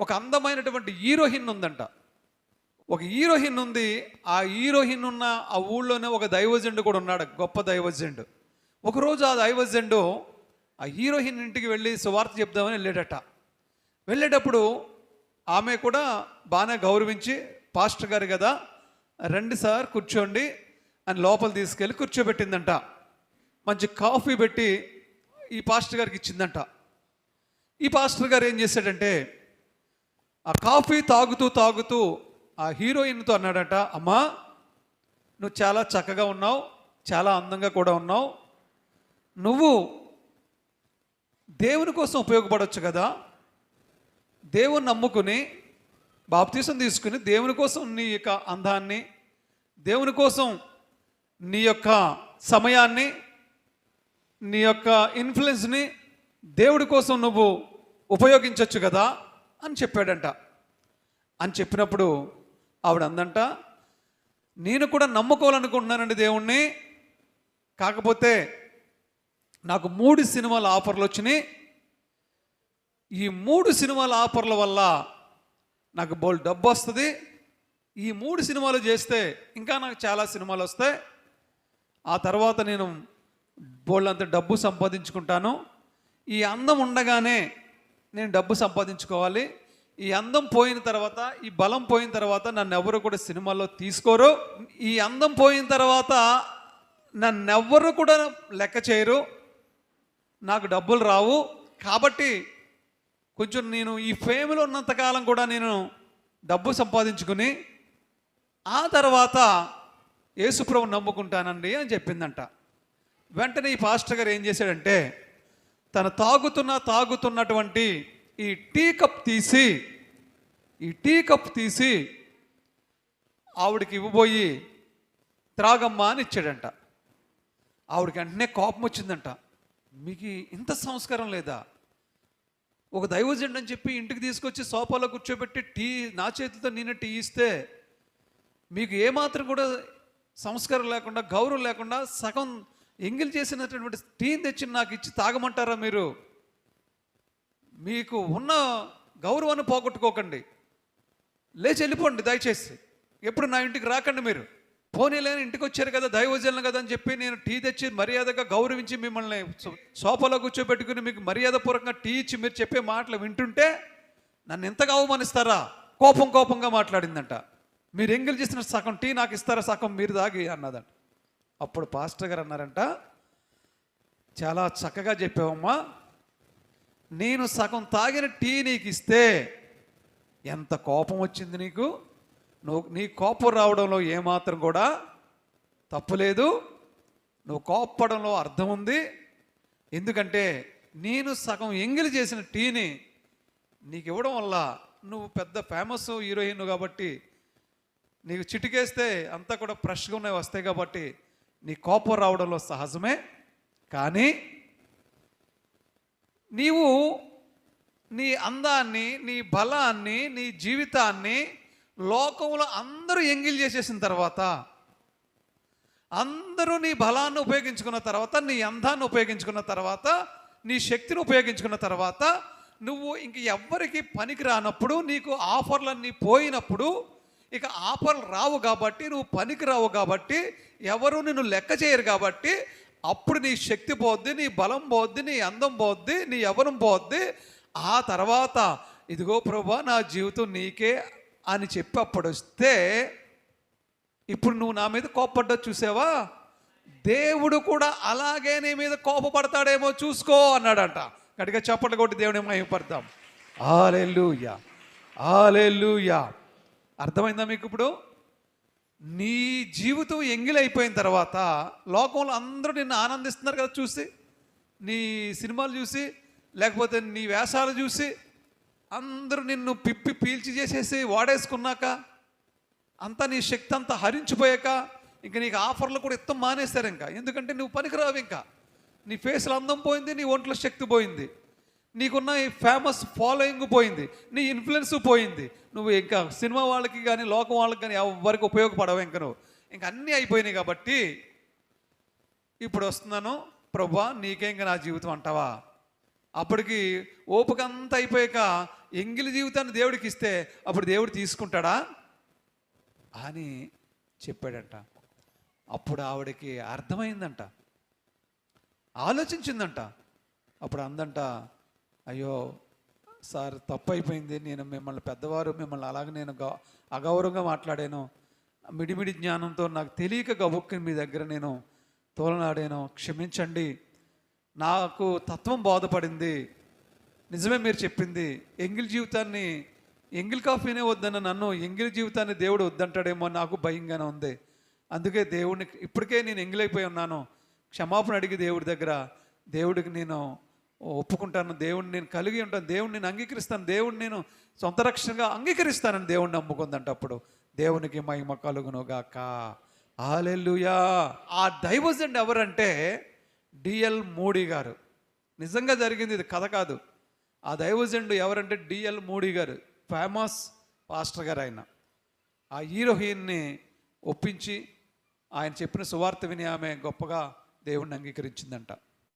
ఒక అందమైనటువంటి హీరోయిన్ ఉందంట. ఒక హీరోయిన్ ఉంది. ఆ హీరోయిన్ ఉన్న ఆ ఊళ్ళోనే ఒక దైవజెండు కూడా ఉన్నాడు. గొప్ప దైవజెండు. ఒకరోజు ఆ దైవజెండు ఆ హీరోయిన్ ఇంటికి వెళ్ళి సువార్త చెప్దామని వెళ్ళాడట. వెళ్ళేటప్పుడు ఆమె కూడా బాగానే గౌరవించి పాస్టర్ గారు కదా రండి సార్ కూర్చోండి అని లోపల తీసుకెళ్ళి కూర్చోబెట్టిందంట. మంచి కాఫీ పెట్టి ఈ పాస్టర్ గారికి ఇచ్చిందంట. ఈ పాస్టర్ గారు ఏం చేశాడంటే ఆ కాఫీ తాగుతూ తాగుతూ ఆ హీరోయిన్తో అన్నాడట అమ్మా నువ్వు చాలా చక్కగా ఉన్నావు చాలా అందంగా కూడా ఉన్నావు. నువ్వు దేవుని కోసం ఉపయోగపడవచ్చు కదా. దేవుని నమ్ముకుని బాప్తీసం తీసుకుని దేవుని కోసం నీ యొక్క అందాన్ని దేవుని కోసం నీ యొక్క సమయాన్ని నీ యొక్క ఇన్ఫ్లుయెన్స్ని దేవుడి కోసం నువ్వు ఉపయోగించవచ్చు కదా. అని చెప్పాడంట. అని చెప్పినప్పుడు ఆవిడ అందంట నేను కూడా నమ్ముకోవాలనుకుంటున్నానండి దేవుణ్ణి. కాకపోతే నాకు మూడు సినిమాల ఆఫర్లు వచ్చినాయి. ఈ మూడు సినిమాల ఆఫర్ల వల్ల నాకు బోల్ డబ్బు వస్తుంది. ఈ మూడు సినిమాలు చేస్తే ఇంకా నాకు చాలా సినిమాలు వస్తాయి. ఆ తర్వాత నేను బోల్డ్ అంత డబ్బు సంపాదించుకుంటాను. ఈ అందం ఉండగానే నేను డబ్బు సంపాదించుకోవాలి. ఈ అందం పోయిన తర్వాత ఈ బలం పోయిన తర్వాత నన్ను ఎవరు కూడా సినిమాల్లో తీసుకోరు. ఈ అందం పోయిన తర్వాత నన్నెవ్వరు కూడా లెక్క చేయరు. నాకు డబ్బులు రావు. కాబట్టి కొంచెం నేను ఈ ఫేమ్లో ఉన్నంతకాలం కూడా నేను డబ్బు సంపాదించుకుని ఆ తర్వాత యేసుప్రభు నమ్ముకుంటానండి అని చెప్పిందంట. వెంటనే ఈ పాస్టర్ గారు ఏం చేశాడంటే తను తాగుతున్న తాగుతున్నటువంటి ఈ టీ కప్ తీసి ఈ టీ కప్ తీసి ఆవిడకి ఇవ్వబోయి త్రాగమ్మా అని ఇచ్చాడంట. ఆవిడకి వెంటనే కోపం వచ్చిందంట. మీకు ఇంత సంస్కారం లేదా? ఒక దైవజండు అని చెప్పి ఇంటికి తీసుకొచ్చి సోఫాలో కూర్చోబెట్టి టీ నా చేతితో నేనే టీ ఇస్తే మీకు ఏమాత్రం కూడా సంస్కారం లేకుండా గౌరవం లేకుండా సగం ఎంగిల్ చేసినటువంటి టీని తెచ్చి నాకు ఇచ్చి తాగమంటారా మీరు? మీకు ఉన్న గౌరవాన్ని పోగొట్టుకోకండి. లేచి వెళ్ళిపోండి దయచేసి. ఎప్పుడు నా ఇంటికి రాకండి మీరు. పోనీ లేని ఇంటికి వచ్చారు కదా దైవజనం కదా అని చెప్పి నేను టీ తెచ్చి మర్యాదగా గౌరవించి మిమ్మల్ని సోఫాలో కూర్చోబెట్టుకుని మీకు మర్యాదపూర్వకంగా టీ ఇచ్చి మీరు చెప్పే మాటలు వింటుంటే నన్ను ఎంతగా అవమానిస్తారా? కోపం కోపంగా మాట్లాడిందంట. మీరు ఎంగిల్ చేసిన సగం టీ నాకు ఇస్తారా సగం మీరు దాగి అన్నదంట. అప్పుడు పాస్టర్ గారు అన్నారంట చాలా చక్కగా చెప్పావమ్మా. నేను సగం తాగిన టీ నీకు ఇస్తే ఎంత కోపం వచ్చింది నీకు? నువ్వు నీ కోపం రావడంలో ఏమాత్రం కూడా తప్పులేదు నువ్వు కోప్పడంలో అర్థం ఉంది. ఎందుకంటే నేను సగం ఎంగిలి చేసిన టీని నీకు ఇవ్వడం వల్ల నువ్వు పెద్ద ఫేమస్ హీరోయిన్ కాబట్టి నీకు చిటికేస్తే అంతా కూడా ఫ్రెష్గా ఉన్నాయి వస్తాయి కాబట్టి నీ కోపం రావడంలో సహజమే. కానీ నీవు నీ అందాన్ని నీ బలాన్ని నీ జీవితాన్ని లోకంలో అందరూ ఎంగిల్ చేసేసిన తర్వాత అందరూ నీ బలాన్ని ఉపయోగించుకున్న తర్వాత నీ అందాన్ని ఉపయోగించుకున్న తర్వాత నీ శక్తిని ఉపయోగించుకున్న తర్వాత నువ్వు ఇంక ఎవ్వరికి పనికి రానప్పుడు నీకు ఆఫర్లన్నీ పోయినప్పుడు ఇక ఆఫర్లు రావు కాబట్టి నువ్వు పనికి రావు కాబట్టి ఎవరు నిన్ను లెక్క చేయరు కాబట్టి అప్పుడు నీ శక్తి పోద్ది నీ బలం పోద్ది నీ అందం పోద్ది నీ యవనం పోద్ది. ఆ తర్వాత ఇదిగో ప్రభా నా జీవితం నీకే అని చెప్పి అప్పుడు వస్తే ఇప్పుడు నువ్వు నా మీద కోపడ్డా చూసావా? దేవుడు కూడా అలాగే నీ మీద కోపపడతాడేమో చూసుకో అన్నాడంట. గట్టిగా చప్పట్లు కొట్టి దేవుని మహిమపడతాం. ఆలెల్లుయా ఆలెల్లుయా అర్థమైందా మీకు ఇప్పుడు? నీ జీవితం ఎంగిలైపోయిన తర్వాత లోకంలో అందరూ నిన్ను ఆనందిస్తున్నారు కదా చూసి నీ సినిమాలు చూసి లేకపోతే నీ వేషాలు చూసి అందరూ నిన్ను పిప్పి పీల్చి చేసేసి వాడేసుకున్నాక అంతా నీ శక్తి అంతా హరించిపోయాక ఇంక నీకు ఆఫర్లు కూడా ఇత్తం మానేస్తారు ఇంకా. ఎందుకంటే నువ్వు పనికిరావు ఇంకా. నీ ఫేస్లో అందం పోయింది నీ ఒంట్లో శక్తి పోయింది. నీకున్న ఈ ఫేమస్ ఫాలోయింగ్ పోయింది నీ ఇన్ఫ్లుయెన్స్ పోయింది. నువ్వు ఇంకా సినిమా వాళ్ళకి కానీ లోకం వాళ్ళకి కానీ ఎవరికి ఉపయోగపడవు ఇంకా నువ్వు. ఇంకా అన్నీ అయిపోయినాయి కాబట్టి ఇప్పుడు వస్తున్నాను ప్రభా నీకే ఇంకా నా జీవితం అంటావా? అప్పటికి ఓపిక అంతా అయిపోయాక ఎంగిలి జీవితాన్ని దేవుడికి ఇస్తే అప్పుడు దేవుడు తీసుకుంటాడా? అని చెప్పాడంట. అప్పుడు ఆవిడకి అర్థమైందంట. ఆలోచించిందంట. అప్పుడు అందంట అయ్యో సార్ తప్పు అయిపోయింది నేను మిమ్మల్ని పెద్దవారు మిమ్మల్ని అలాగే నేను గౌ- అగౌరవంగా మాట్లాడాను. మిడిమిడి జ్ఞానంతో నాకు తెలియక గబుక్కి మీ దగ్గర నేను తోలనాడాను. క్షమించండి. నాకు తత్వం బోధపడింది. నిజమే మీరు చెప్పింది. ఎంగిల్ జీవితాన్ని ఎంగిల్ కాఫీనే వద్దన్న నన్ను ఎంగిల్ జీవితాన్ని దేవుడు వద్దంటాడేమో నాకు భయంగానే ఉంది. అందుకే దేవుడిని ఇప్పటికే నేను ఎంగిలైపోయి ఉన్నాను. క్షమాపణ అడిగి దేవుడి దగ్గర దేవుడికి నేను ఒప్పుకుంటాను దేవుడిని నేను కలిగి ఉంటాను దేవుడిని నేను అంగీకరిస్తాను దేవుడిని నేను సొంత రక్షణగా అంగీకరిస్తానని దేవుడిని నమ్ముకుందంట అప్పుడు దేవునికి మహిమ కలుగునుగాక. ఆలెల్లుయా ఆ దైవజండ్ ఎవరంటే డిఎల్ మోడీ గారు. నిజంగా జరిగింది ఇది కథ కాదు. ఆ దైవజండు ఎవరంటే డిఎల్ మోడీ గారు ఫేమస్ పాస్టర్ గారు ఆయన. ఆ హీరోయిన్ని ఒప్పించి ఆయన చెప్పిన సువార్త విని ఆమె గొప్పగా దేవుణ్ణి అంగీకరించిందంట.